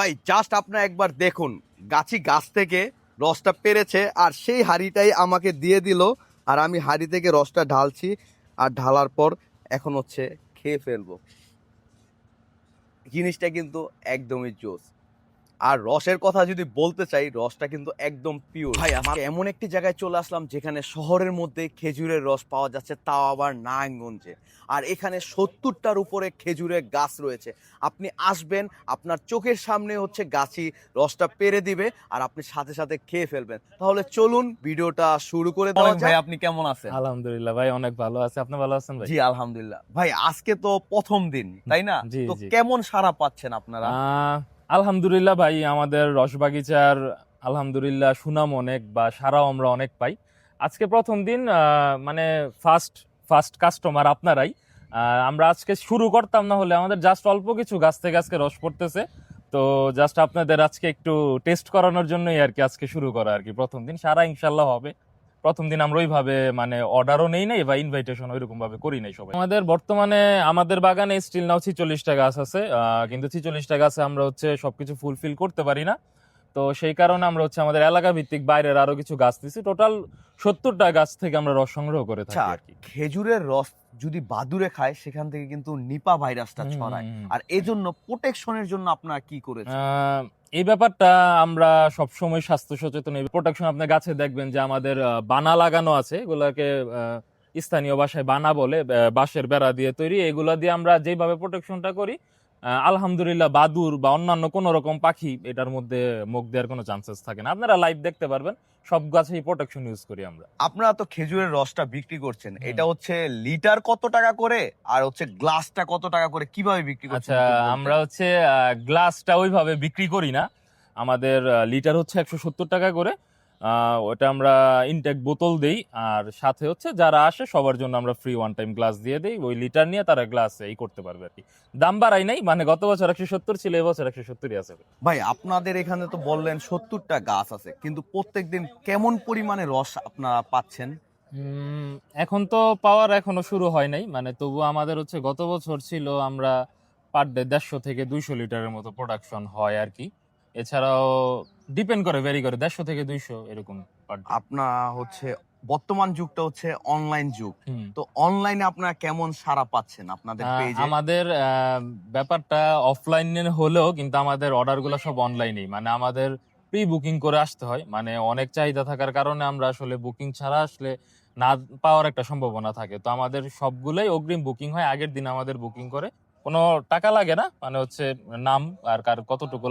ভাই জাস্ট আপনার একবার দেখুন। গাছি গাছ থেকে রসটা পেরেছে, আর সেই হাড়িটাই আমাকে দিয়ে দিল, আর আমি হাড়ি থেকে রসটা ঢালছি, আর ঢালার পর এখন হচ্ছে খেয়ে ফেলব। জিনিসটা কিন্তু একদমই জোস। আর রসের কথা যদি বলতে চাই রসটা কিন্তু একদম পিওর ভাই আমার এমন একটি জায়গায় চলে আসলাম যেখানে শহরের মধ্যে খেজুরের রস পাওয়া যাচ্ছে তাও আবার নারায়ণগঞ্জে। আর এখানে সত্তরটার উপরে খেজুরের গাছ রয়েছে। আপনি আসবেন আপনার চোখের সামনে হচ্ছে গাছি রসটা পেরে দিবে আর আপনি সাথে সাথে খেয়ে ফেলবেন। তাহলে চলুন ভিডিওটা শুরু করে দেওয়া ভাই আপনি কেমন আছেন? আলহামদুলিল্লাহ ভাই অনেক ভালো আছে। আপনি ভালো আছেন ভাই? জি আলহামদুলিল্লাহ। ভাই আজকে তো প্রথম দিন তাই না? তো কেমন সারা পাচ্ছেন আপনারা? আলহামদুলিল্লাহ ভাই, আমাদের রসবাগিচার আলহামদুলিল্লাহ সুনাম অনেক বা সারাও আমরা অনেক পাই। আজকে প্রথম দিন মানে ফার্স্ট ফার্স্ট কাস্টমার আপনারাই। আমরা আজকে শুরু করতাম না হলে আমাদের জাস্ট অল্প কিছু গাছ থেকে আজকে রস পড়তেছে। তো জাস্ট আপনাদের আজকে একটু টেস্ট করানোর জন্যই আর কি আজকে শুরু করা আর কি। প্রথম দিন সারা ইনশাল্লাহ হবে। প্রথম দিন আমরা ওইভাবে মানে অর্ডারও নেই নাই বা ইনভাইটেশন ওইরকম ভাবে করি নাই সবাই। আমাদের বর্তমানে, আমাদের বাগানে স্টিল নাও ছিচল্লিশটা গাছ আছে। কিন্তু ছিচল্লিশটা গাছে আমরা হচ্ছে সবকিছু ফুলফিল করতে পারি না। তো সেই কারণে আমরা হচ্ছে আমাদের এলাকা ভিত্তিক বাইরের আরও কিছু গাছ দিছি। টোটাল সত্তরটা গাছ থেকে আমরা রস সংগ্রহ করে থাকি আচ্ছা আর কি। খেজুরের রস যদি বাদুরে খায় সেখান থেকে কিন্তু নিপা ভাইরাসটা ছড়ায়। আর এই জন্য প্রোটেকশনের জন্য আপনারা কি করেছেন? আহ, এই ব্যাপারটা আমরা সবসময় স্বাস্থ্য সচেতন প্রোটেকশন আপনি গাছে দেখবেন যে আমাদের বানা লাগানো আছে। এগুলাকে স্থানীয় ভাষায় বানা বলে বাঁশের বেড়া দিয়ে তৈরি। এগুলা দিয়ে আমরা যেভাবে প্রোটেকশনটা করি আলহামদুলিল্লাহ বাদুর বা অন্যান্য কোন রকম পাখি এটার মধ্যে মুখ দেওয়ার কোনো চান্সেস থাকে না। আপনারা লাইভ দেখতে পারবেন সব গাছেই প্রোটেকশন ইউজ করি আমরা। আপনারা তো খেজুরের রসটা বিক্রি করছেন। এটা হচ্ছে লিটার কত টাকা করে আর হচ্ছে গ্লাসটা কত টাকা করে কীভাবে বিক্রি করছেন? আচ্ছা আমরা হচ্ছে গ্লাসটা ওইভাবে বিক্রি করি না। আমাদের লিটার হচ্ছে একশো সত্তর টাকা করে। ওটা আমরা ইনটেক বোতল দেই আর সাথে হচ্ছে যারা আসে সবার জন্য আমরা ফ্রি ওয়ান টাইম গ্লাস দিয়ে দেই ওই লিটার নিয়ে তারা গ্লাস এই করতে পারবে আর কি। দাম বাড়াই নাই মানে গত বছর একশো সত্তর ছিল এবছর একশো সত্তরই আছে। ভাই আপনাদের এখানে তো বললেন সত্তরটা গাছ আছে কিন্তু প্রত্যেকদিন কেমন পরিমাণে রস আপনারা পাচ্ছেন? এখন তো পাওয়ার এখনও শুরু হয় নাই মানে তবু আমাদের হচ্ছে গত বছর ছিল আমরা পার ডে দেড়শো থেকে দুইশো লিটারের মতো প্রোডাকশন হয় আর কি। এছাড়াও ডিপেন্ড করে ভেরি করে। দেড়শো থেকে দুইশো এরকম আপনার হচ্ছে বর্তমান যুগটা হচ্ছে অনলাইন যুগ। তো অনলাইনে আপনারা কেমন সারা পাচ্ছেন আপনাদের পেজে আমাদের ব্যাপারটা অফলাইনে হলেও কিন্তু আমাদের অর্ডারগুলো সব অনলাইনেই মানে আমাদের প্রি বুকিং করে আসতে হয়। মানে অনেক চাহিদা থাকার কারণে আমরা আসলে বুকিং ছাড়া আসলে না পাওয়ার একটা সম্ভাবনা থাকে। তো আমাদের সবগুলোই অগ্রিম বুকিং হয়। আগের দিন আমাদের বুকিং করে। কোনো টাকা লাগে না। মানে হচ্ছে নাম আর কার কতটুকু লাগে